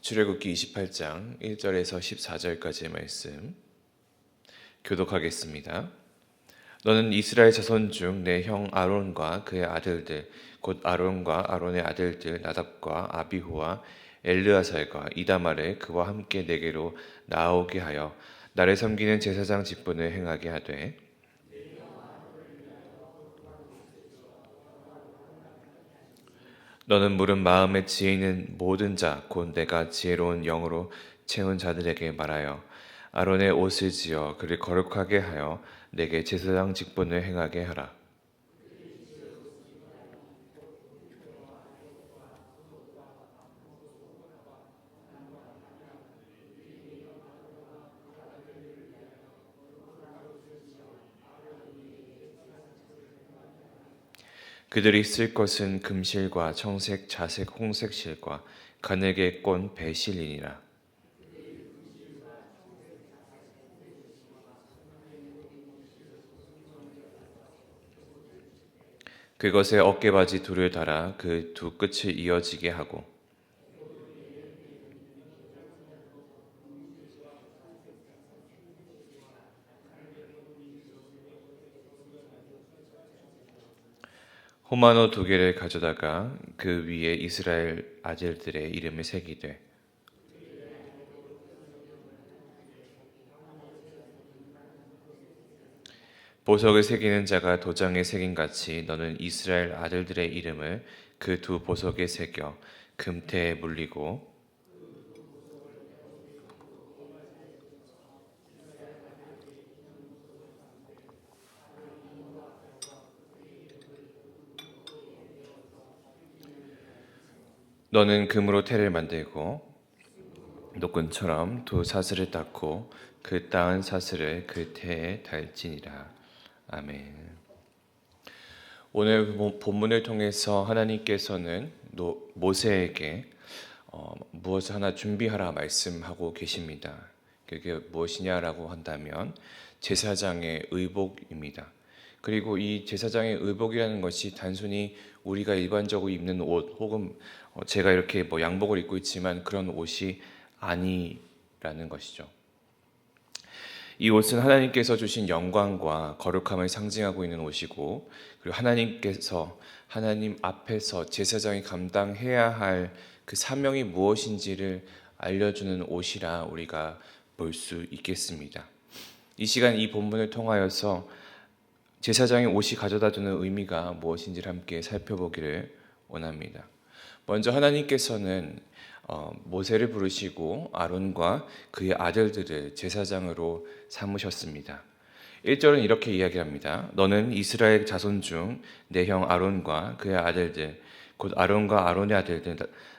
출애굽기 28장 1절에서 14절까지의 말씀 교독하겠습니다. 너는 이스라엘 자손 중 내 형 아론과 그의 아들들 곧 아론과 아론의 아들들 나답과 아비후와 엘르아살과 이다말을 그와 함께 내게로 나오게 하여 나를 섬기는 제사장 직분을 행하게 하되 너는 물은 마음에 지혜 있는 모든 자, 곧 내가 지혜로운 영으로 채운 자들에게 말하여 아론의 옷을 지어 그를 거룩하게 하여 내게 제사장 직분을 행하게 하라. 그들이 쓸 것은 금실과 청색, 자색, 홍색 실과 가늘게 꼰 배실이니라. 그것에 어깨바지 둘을 달아 그 두 끝을 이어지게 하고 호마노 두 개를 가져다가 그 위에 이스라엘 아들들의 이름을 새기되 보석을 새기는 자가 도장에 새긴 같이 너는 이스라엘 아들들의 이름을 그 두 보석에 새겨 금태에 물리고 너는 금으로 태를 만들고 노끈처럼 두 사슬을 닦고 그 따은 사슬을 그 태에 달지니라. 아멘. 오늘 본문을 통해서 하나님께서는 모세에게 어, 무엇을 하나 준비하라 말씀하고 계십니다. 그게 무엇이냐라고 한다면 제사장의 의복입니다. 그리고 이 제사장의 의복이라는 것이 단순히 우리가 일반적으로 입는 옷 혹은 어, 제가 이렇게 뭐 양복을 입고 있지만 그런 옷이 아니라는 것이죠. 이 옷은 하나님께서 주신 영광과 거룩함을 상징하고 있는 옷이고 그리고 하나님께서 하나님 앞에서 제사장이 감당해야 할 그 사명이 무엇인지를 알려주는 옷이라 우리가 볼 수 있겠습니다. 이 시간 이 본문을 통하여서 제사장의 옷이 가져다 주는 의미가 무엇인지를 함께 살펴보기를 원합니다. 먼저 하나님께서는 어, 모세를 부르시고 아론과 그의 아들들을 제사장으로 삼으셨습니다. 1절은 이렇게 이야기합니다. 너는 이스라엘 자손 중 내 형 아론과 그의 아들들 곧 아론과 아론의 아들들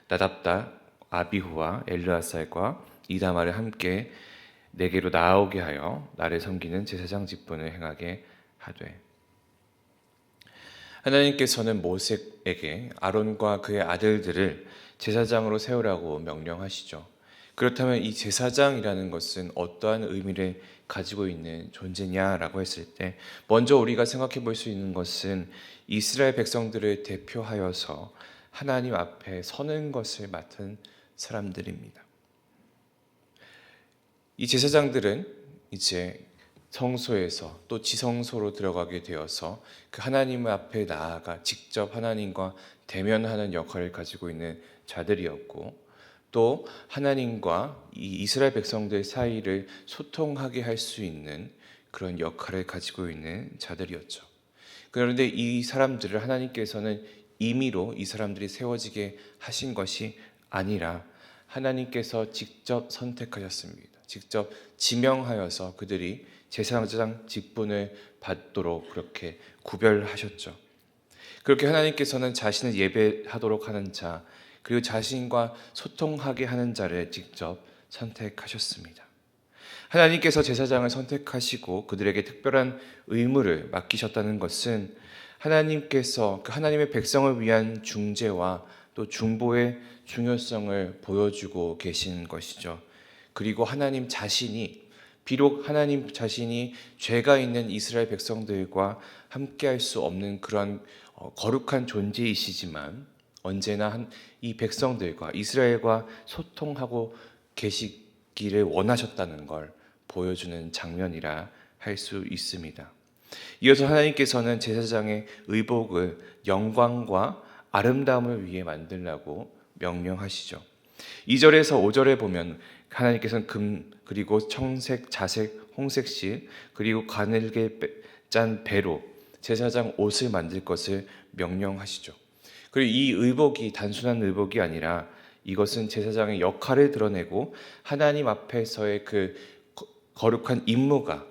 나답다 아비후와 엘르아살과 이다마를 함께 내게로 나오게 하여 나를 섬기는 제사장 직분을 행하게 하되 하나님께서는 모세에게 아론과 그의 아들들을 제사장으로 세우라고 명령하시죠. 그렇다면 이 제사장이라는 것은 어떠한 의미를 가지고 있는 존재냐라고 했을 때 먼저 우리가 생각해 볼 수 있는 것은 이스라엘 백성들을 대표하여서 하나님 앞에 서는 것을 맡은 사람들입니다. 이 제사장들은 이제 성소에서 또 지성소로 들어가게 되어서 그 하나님 앞에 나아가 직접 하나님과 대면하는 역할을 가지고 있는 자들이었고 또 하나님과 이 이스라엘 백성들 사이를 소통하게 할 수 있는 그런 역할을 가지고 있는 자들이었죠. 그런데 이 사람들을 하나님께서는 임의로 이 사람들이 세워지게 하신 것이 아니라 하나님께서 직접 선택하셨습니다. 직접 지명하여서 그들이 제사장 직분을 받도록 그렇게 구별하셨죠. 그렇게 하나님께서는 자신을 예배하도록 하는 자, 그리고 자신과 소통하게 하는 자를 직접 선택하셨습니다. 하나님께서 제사장을 선택하시고 그들에게 특별한 의무를 맡기셨다는 것은 하나님께서 그 하나님의 백성을 위한 중재와 또 중보의 중요성을 보여주고 계신 것이죠. 그리고 하나님 자신이 비록 하나님 자신이 죄가 있는 이스라엘 백성들과 함께할 수 없는 그런 어, 거룩한 존재이시지만 언제나 한이 백성들과 이스라엘과 소통하고 계시기를 원하셨다는 걸 보여주는 장면이라 할 수 있습니다. 이어서 하나님께서는 제사장의 의복을 영광과 아름다움을 위해 만들라고 명령하시죠. 2절에서 5절에 보면 하나님께서는 금 그리고 청색, 자색, 홍색실 그리고 가늘게 짠 배로 제사장 옷을 만들 것을 명령하시죠. 그리고 이 의복이 단순한 의복이 아니라 이것은 제사장의 역할을 드러내고 하나님 앞에서의 그 거룩한 임무가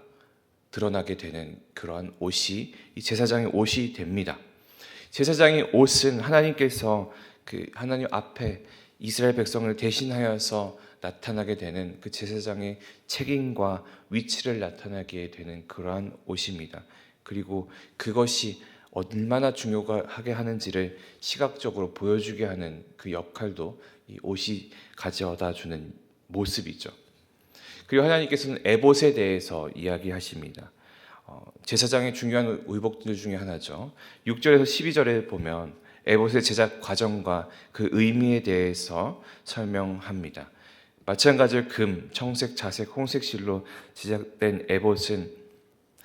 드러나게 되는 그러한 옷이 이 제사장의 옷이 됩니다. 제사장의 옷은 하나님께서 그 하나님 앞에 이스라엘 백성을 대신하여서 나타나게 되는 그 제사장의 책임과 위치를 나타나게 되는 그러한 옷입니다. 그리고 그것이 얼마나 중요하게 하는지를 시각적으로 보여주게 하는 그 역할도 이 옷이 가져다 주는 모습이죠. 그리고 하나님께서는 에봇에 대해서 이야기하십니다. 어, 제사장의 중요한 의복들 중에 하나죠. 6절에서 12절에 보면 에봇의 제작 과정과 그 의미에 대해서 설명합니다. 마찬가지로 금, 청색, 자색, 홍색 실로 제작된 에봇은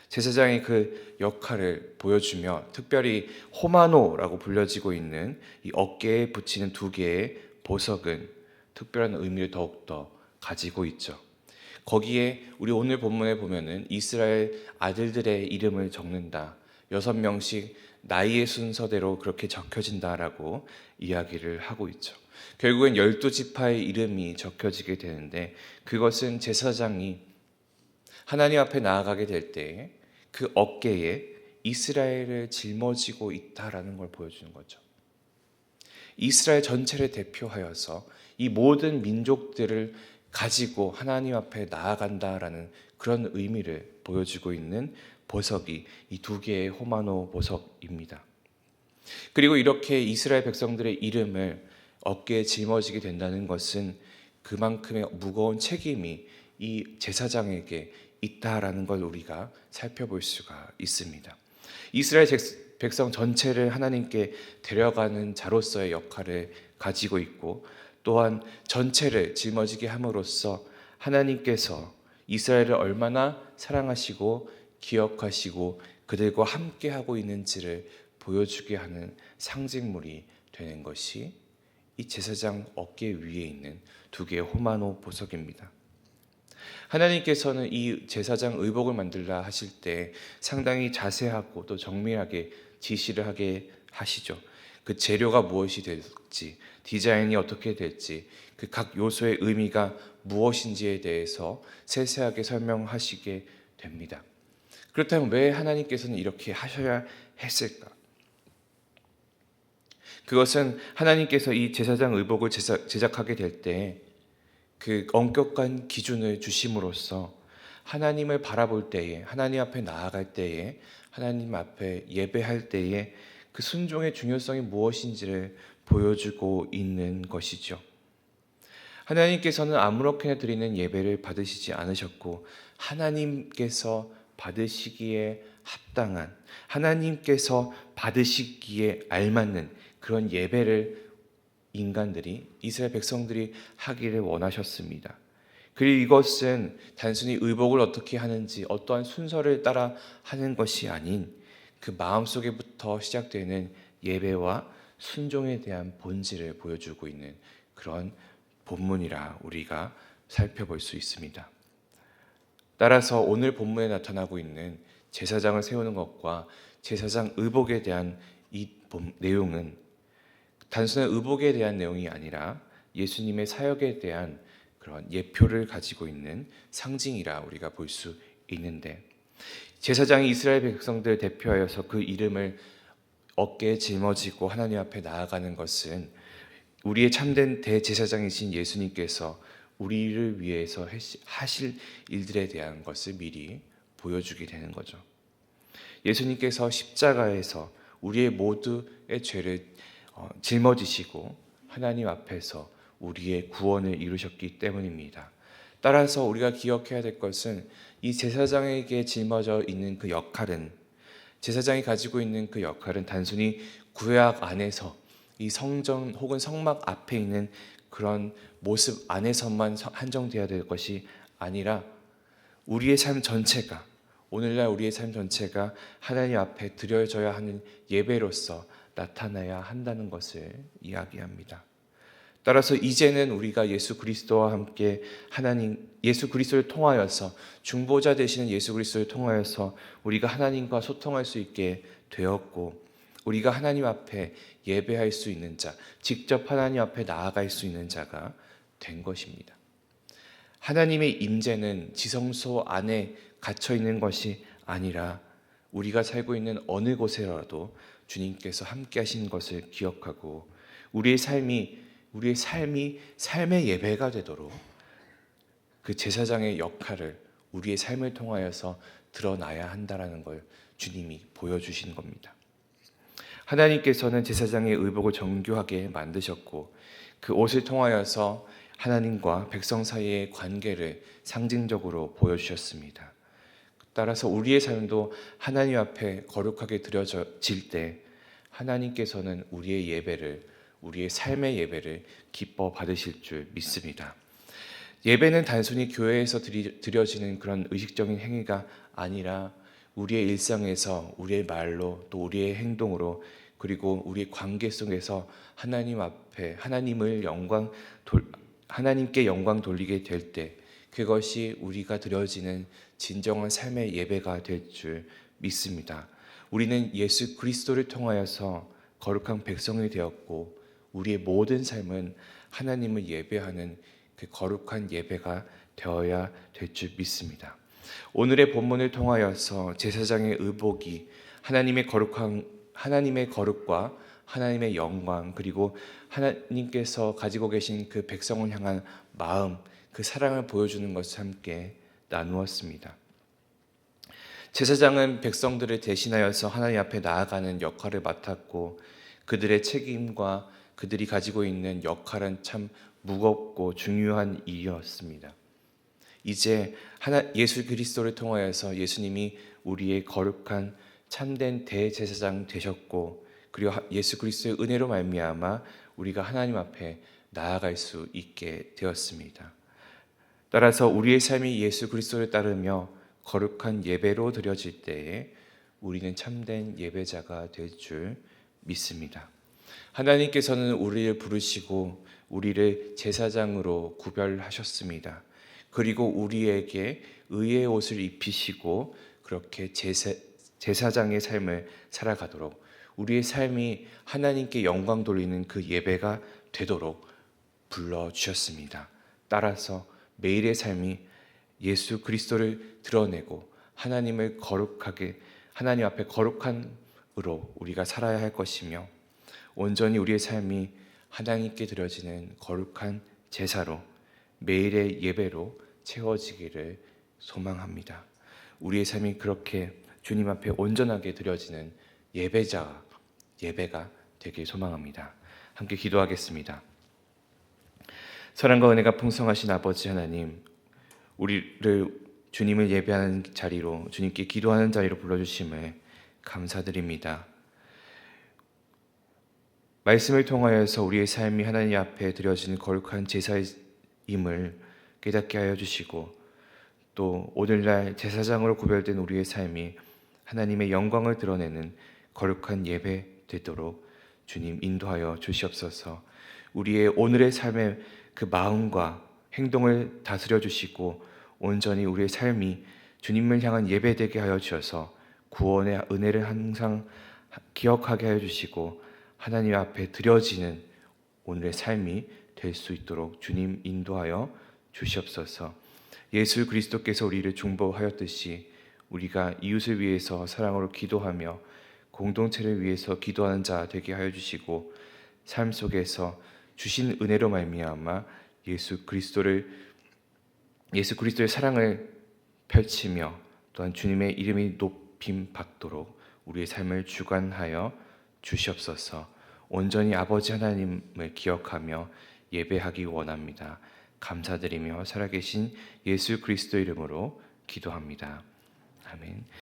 제사장의 그 역할을 보여주며 특별히 호마노라고 불려지고 있는 이 어깨에 붙이는 두 개의 보석은 특별한 의미를 더욱더 가지고 있죠. 거기에 우리 오늘 본문에 보면은 이스라엘 아들들의 이름을 적는다. 여섯 명씩 나이의 순서대로 그렇게 적혀진다라고 이야기를 하고 있죠. 결국엔 열두 지파의 이름이 적혀지게 되는데 그것은 제사장이 하나님 앞에 나아가게 될 때 그 어깨에 이스라엘을 짊어지고 있다라는 걸 보여주는 거죠. 이스라엘 전체를 대표하여서 이 모든 민족들을 가지고 하나님 앞에 나아간다라는 그런 의미를 보여주고 있는 보석이 이 두 개의 호마노 보석입니다. 그리고 이렇게 이스라엘 백성들의 이름을 어깨에 짊어지게 된다는 것은 그만큼의 무거운 책임이 이 제사장에게 있다라는 걸 우리가 살펴볼 수가 있습니다. 이스라엘 백성 전체를 하나님께 데려가는 자로서의 역할을 가지고 있고 또한 전체를 짊어지게 함으로써 하나님께서 이스라엘을 얼마나 사랑하시고 기억하시고 그들과 함께 하고 있는지를 보여주게 하는 상징물이 되는 것이 이 제사장 어깨 위에 있는 두 개의 호마노 보석입니다. 하나님께서는 이 제사장 의복을 만들라 하실 때 상당히 자세하고 또 정밀하게 지시를 하게 하시죠. 그 재료가 무엇이 될지, 디자인이 어떻게 될지, 그 각 요소의 의미가 무엇인지에 대해서 세세하게 설명하시게 됩니다. 그렇다면 왜 하나님께서는 이렇게 하셔야 했을까? 그것은 하나님께서 이 제사장 의복을 제작 하게 될 때 그 엄격한 기준을 주심으로써 하나님을 바라볼 때에 하나님 앞에 나아갈 때에 하나님 앞에 예배할 때에 그 순종의 중요성이 무엇인지를 보여주고 있는 것이죠. 하나님께서는 아무렇게나 드리는 예배를 받으시지 않으셨고 하나님께서 받으시기에 합당한 하나님께서 받으시기에 알맞는 그런 예배를 인간들이 이스라엘 백성들이 하기를 원하셨습니다. 그리고 이것은 단순히 의복을 어떻게 하는지 어떠한 순서를 따라 하는 것이 아닌 그 마음속에부터 시작되는 예배와 순종에 대한 본질을 보여주고 있는 그런 본문이라 우리가 살펴볼 수 있습니다. 따라서 오늘 본문에 나타나고 있는 제사장을 세우는 것과 제사장 의복에 대한 이 내용은 단순한 의복에 대한 내용이 아니라 예수님의 사역에 대한 그런 예표를 가지고 있는 상징이라 우리가 볼 수 있는데 제사장이 이스라엘 백성들 대표하여서 그 이름을 어깨에 짊어지고 하나님 앞에 나아가는 것은 우리의 참된 대제사장이신 예수님께서 우리를 위해서 하실 일들에 대한 것을 미리 보여주게 되는 거죠. 예수님께서 십자가에서 우리의 모두의 죄를 어, 짊어지시고 하나님 앞에서 우리의 구원을 이루셨기 때문입니다. 따라서 우리가 기억해야 될 것은 이 제사장에게 짊어져 있는 그 역할은 제사장이 가지고 있는 그 역할은 단순히 구약 안에서 이 성전 혹은 성막 앞에 있는 그런 모습 안에서만 서- 한정되어야 될 것이 아니라 우리의 삶 전체가 오늘날 우리의 삶 전체가 하나님 앞에 드려져야 하는 예배로서 나타나야 한다는 것을 이야기합니다. 따라서 이제는 우리가 예수 그리스도와 함께 하나님 예수 그리스도를 통하여서 중보자 되시는 예수 그리스도를 통하여서 우리가 하나님과 소통할 수 있게 되었고 우리가 하나님 앞에 예배할 수 있는 자, 직접 하나님 앞에 나아갈 수 있는 자가 된 것입니다. 하나님의 임재는 지성소 안에 갇혀 있는 것이 아니라 우리가 살고 있는 어느 곳에라도 주님께서 함께 하신 것을 기억하고 우리의 삶이 우리의 삶이 삶의 예배가 되도록 그 제사장의 역할을 우리의 삶을 통하여서 드러나야 한다라는 걸 주님이 보여주신 겁니다. 하나님께서는 제사장의 의복을 정교하게 만드셨고 그 옷을 통하여서 하나님과 백성 사이의 관계를 상징적으로 보여주셨습니다. 따라서 우리의 삶도 하나님 앞에 거룩하게 드려질 때 하나님께서는 우리의 예배를 우리의 삶의 예배를 기뻐 받으실 줄 믿습니다. 예배는 단순히 교회에서 드려지는 그런 의식적인 행위가 아니라 우리의 일상에서 우리의 말로 또 우리의 행동으로 그리고 우리의 관계 속에서 하나님 앞에 하나님을 영광 돌, 하나님께 영광 돌리게 될 때 그것이 우리가 드려지는 진정한 삶의 예배가 될 줄 믿습니다. 우리는 예수 그리스도를 통하여서 거룩한 백성이 되었고 우리의 모든 삶은 하나님을 예배하는 그 거룩한 예배가 되어야 될 줄 믿습니다. 오늘의 본문을 통하여서 제사장의 의복이 하나님의 거룩한 하나님의 거룩과 하나님의 영광 그리고 하나님께서 가지고 계신 그 백성을 향한 마음 그 사랑을 보여주는 것을 함께 나누었습니다. 제사장은 백성들을 대신하여서 하나님 앞에 나아가는 역할을 맡았고 그들의 책임과 그들이 가지고 있는 역할은 참 무겁고 중요한 일이었습니다. 이제 하나 예수 그리스도를 통하여서 예수님이 우리의 거룩한 참된 대제사장 되셨고 그리고 예수 그리스도의 은혜로 말미암아 우리가 하나님 앞에 나아갈 수 있게 되었습니다. 따라서 우리의 삶이 예수 그리스도를 따르며 거룩한 예배로 드려질 때에 우리는 참된 예배자가 될 줄 믿습니다. 하나님께서는 우리를 부르시고 우리를 제사장으로 구별하셨습니다. 그리고 우리에게 의의 옷을 입히시고 그렇게 제사, 제사장의 삶을 살아가도록 우리의 삶이 하나님께 영광 돌리는 그 예배가 되도록 불러 주셨습니다. 따라서 매일의 삶이 예수 그리스도를 드러내고 하나님을 거룩하게 하나님 앞에 거룩한으로 우리가 살아야 할 것이며 온전히 우리의 삶이 하나님께 드려지는 거룩한 제사로 매일의 예배로 채워지기를 소망합니다. 우리의 삶이 그렇게 주님 앞에 온전하게 드려지는 예배자 예배가 되길 소망합니다. 함께 기도하겠습니다. 사랑과 은혜가 풍성하신 아버지 하나님, 우리를 주님을 예배하는 자리로 주님께 기도하는 자리로 불러주심을 감사드립니다. 말씀을 통하여서 우리의 삶이 하나님 앞에 드려지는 거룩한 제사임을 깨닫게 하여 주시고 또 오늘날 제사장으로 구별된 우리의 삶이 하나님의 영광을 드러내는 거룩한 예배 되도록 주님 인도하여 주시옵소서. 우리의 오늘의 삶의 그 마음과 행동을 다스려 주시고 온전히 우리의 삶이 주님을 향한 예배되게 하여 주셔서 구원의 은혜를 항상 기억하게 하여 주시고 하나님 앞에 드려지는 오늘의 삶이 될 수 있도록 주님 인도하여 주시옵소서. 예수 그리스도께서 우리를 중보하였듯이 우리가 이웃을 위해서 사랑으로 기도하며 공동체를 위해서 기도하는 자 되게 하여 주시고 삶 속에서 주신 은혜로 말미암아 예수 그리스도를 예수 그리스도의 사랑을 펼치며 또한 주님의 이름이 높임 받도록 우리의 삶을 주관하여 주시옵소서. 온전히 아버지 하나님을 기억하며 예배하기 원합니다. 감사드리며 살아계신 예수 그리스도 이름으로 기도합니다. 아멘.